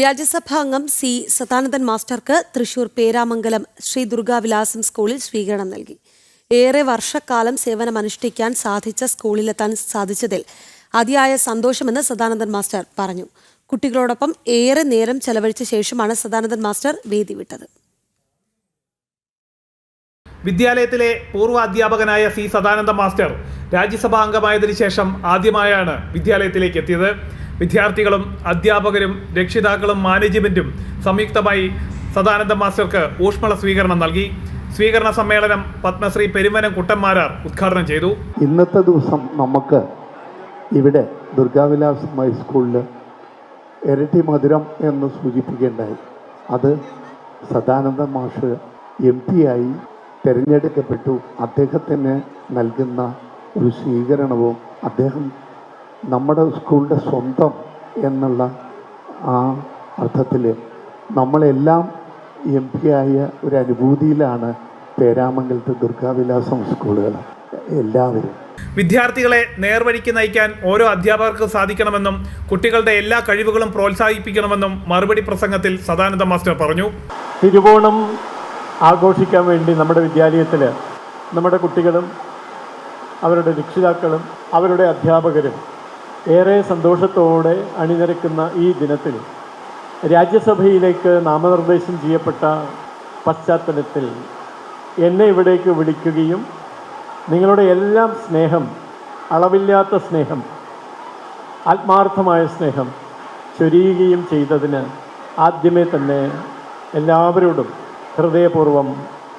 രാജ്യസഭാ അംഗം സി സദാനന്ദൻ മാസ്റ്റർക്ക് തൃശൂർ പേരാമംഗലം ശ്രീ ദുർഗാവിലാസം സ്കൂളിൽ സ്വീകരണം നൽകി. ഏറെ വർഷക്കാലം സേവനമനുഷ്ഠിക്കാൻ സാധിച്ച സ്കൂളിലെത്താൻ സാധിച്ചതിൽ അതിയായ സന്തോഷമെന്ന് സദാനന്ദൻ മാസ്റ്റർ പറഞ്ഞു. കുട്ടികളോടൊപ്പം ഏറെ നേരം ചെലവഴിച്ച ശേഷമാണ് സദാനന്ദൻ മാസ്റ്റർ വേദി വിട്ടത്. വിദ്യാലയത്തിലെ പൂർവ അധ്യാപകനായ സി സദാനന്ദ മാസ്റ്റർ രാജ്യസഭാ അംഗമായതിനു ശേഷം ആദ്യമായാണ് വിദ്യാലയത്തിലേക്ക് എത്തിയത്. വിദ്യാർത്ഥികളും അധ്യാപകരും രക്ഷിതാക്കളും മാനേജ്മെന്റും സംയുക്തമായി സദാനന്ദ മാസ്റ്റർക്ക് ഊഷ്മള സ്വീകരണം നൽകി. സ്വീകരണ സമ്മേളനം പത്മശ്രീ പെരുമനം കുട്ടന്മാരാർ ഉദ്ഘാടനം ചെയ്തു. ഇന്നത്തെ ദിവസം നമുക്ക് ഇവിടെ ദുർഗാവിലാസ് ഹൈസ്കൂളിൽ ഇരട്ടി മധുരം എന്ന് സൂചിപ്പിക്കേണ്ടായി. അത് സദാനന്ദ മാഷ് എം പി ആയി തിരഞ്ഞെടുക്കപ്പെട്ടു. അദ്ദേഹത്തിന് നൽകുന്ന ഒരു സ്വീകരണവും അദ്ദേഹം നമ്മുടെ സ്കൂളിന്റെ സ്വന്തം എന്നുള്ള ആ അർത്ഥത്തിൽ നമ്മളെല്ലാം എം പി ആയ ഒരു അനുഭൂതിയിലാണ് പേരാമംഗലത്തെ ദുർഗാവിലാസം സ്കൂളുകൾ. എല്ലാവരും. വിദ്യാർത്ഥികളെ നേർവഴിക്ക് നയിക്കാൻ ഓരോ അധ്യാപകർക്ക് സാധിക്കണമെന്നും കുട്ടികളുടെ എല്ലാ കഴിവുകളും പ്രോത്സാഹിപ്പിക്കണമെന്നും മറുപടി പ്രസംഗത്തിൽ സദാനന്ദ മാസ്റ്റർ പറഞ്ഞു. തിരുവോണം ആഘോഷിക്കാൻ വേണ്ടി നമ്മുടെ വിദ്യാലയത്തിൽ നമ്മുടെ കുട്ടികളും അവരുടെ രക്ഷിതാക്കളും അവരുടെ അധ്യാപകരും ഏറെ സന്തോഷത്തോടെ അണിനിരക്കുന്ന ഈ ദിനത്തിൽ രാജ്യസഭയിലേക്ക് നാമനിർദ്ദേശം ചെയ്യപ്പെട്ട പശ്ചാത്തലത്തിൽ എന്നെ ഇവിടേക്ക് വിളിക്കുകയും നിങ്ങളുടെ എല്ലാം സ്നേഹം അളവില്ലാത്ത സ്നേഹം ആത്മാർത്ഥമായ സ്നേഹം ചൊരിയുകയും ചെയ്തതിന് ആദ്യമേ തന്നെ എല്ലാവരോടും ഹൃദയപൂർവം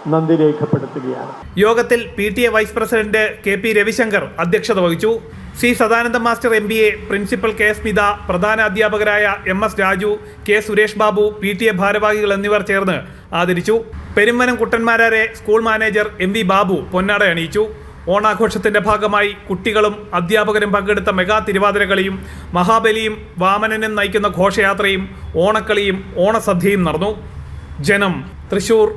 നന്ദി രേഖപ്പെടുത്തുകയാണ്. യോഗത്തിൽ P T A vice president K P Ravishankar അധ്യക്ഷത വഹിച്ചു. C Sadananda master M B A principal K Smitha പ്രധാന അധ്യാപകരായ M S Raju K Suresh Babu P T A ഭാരവാഹികൾ എന്നിവർ ചേർന്ന് ആദരിച്ചു. Perumbanam കുട്ടന്മാരാരെ school manager M V Babu പൊന്നാട അണിയിച്ചു. ഓണാഘോഷത്തിന്റെ ഭാഗമായി കുട്ടികളും അധ്യാപകരും പങ്കെടുത്ത മെഗാ തിരുവാതിരകളിയും മഹാബലിയും വാമനനും നയിക്കുന്ന ഘോഷയാത്രയും ഓണക്കളിയും ഓണസദ്യയും നടന്നു. ജനം തൃശൂർ.